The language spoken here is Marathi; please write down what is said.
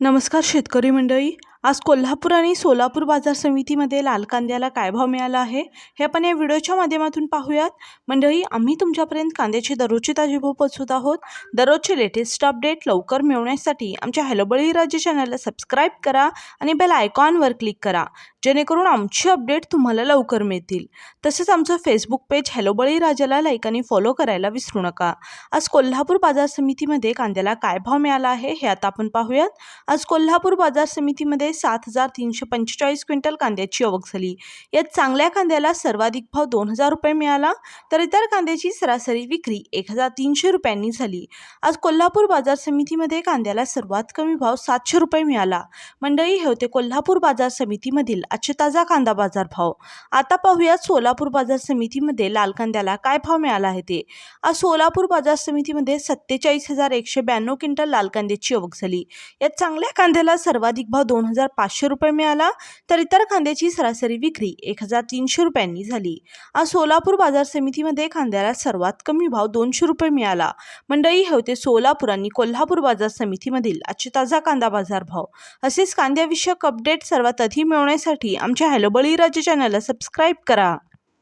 नमस्कार शेतकरी मंडळी आज कोल्हापूर आणि सोलापूर बाजार समितीमध्ये लाल कांद्याला काय भाव मिळाला आहे हे आपण या व्हिडिओच्या माध्यमातून पाहूयात. मंडळी आम्ही तुमच्यापर्यंत कांद्याची दररोजची ताजी भाव पोचवत आहोत. दररोजचे लेटेस्ट अपडेट लवकर मिळवण्यासाठी आमच्या हॅलोबळी राज्य चॅनलला सबस्क्राईब करा आणि बेल आयकॉनवर क्लिक करा जेणेकरून आमची अपडेट तुम्हाला लवकर मिळतील. तसेच आमचं फेसबुक पेज हॅलोबळी राजाला लाईक आणि फॉलो करायला विसरू नका. आज कोल्हापूर बाजार समितीमध्ये कांद्याला काय भाव मिळाला आहे हे आता आपण पाहूयात. आज कोल्हापूर बाजार समितीमध्ये सात हजार तीनशे पंचेचाळीस क्विंटल कांद्याची आवक झाली. यात चांगल्या कांद्याला सर्वाधिक भाव दोन हजार रुपये मिळाला तर इतर कांद्याची सरासरी विक्री एक हजार तीनशे रुपयांनी झाली. आज कोल्हापूर बाजार समितीमध्ये कांद्याला सर्वात कमी भाव सातशे रुपये मिळाला. मंडळी हे होते कोल्हापूर बाजार समितीमधील आजचे ताजा कांदा बाजार भाव आता पाहूयात सोलापूर बाजार समितीमध्ये लाल कांद्याला काय भाव मिळाला आहे ते. आज सोलापूर बाजार समितीमध्ये सत्तेचाळीस हजार एकशे ब्याण्णव क्विंटल लाल कांद्याची आवक झाली. यात चांगल्या कांद्याला सर्वाधिक भाव दोन हजार पाचशे रुपये मिळाला तर इतर कांद्याची सरासरी विक्री एक हजार तीनशे रुपयांनी झाली. आज सोलापूर बाजार समितीमध्ये कांद्याला सर्वात कमी भाव दोनशे रुपये मिळाला. मंडळी हे होते सोलापूर आणि कोल्हापूर बाजार समितीमधील आजचे ताजा कांदा बाजार भाव. असेच कांद्याविषयक अपडेट सर्वात आधी मिळवण्यासाठी आमच्या हॅलोबळी राज्य चॅनलला सबस्क्राईब करा.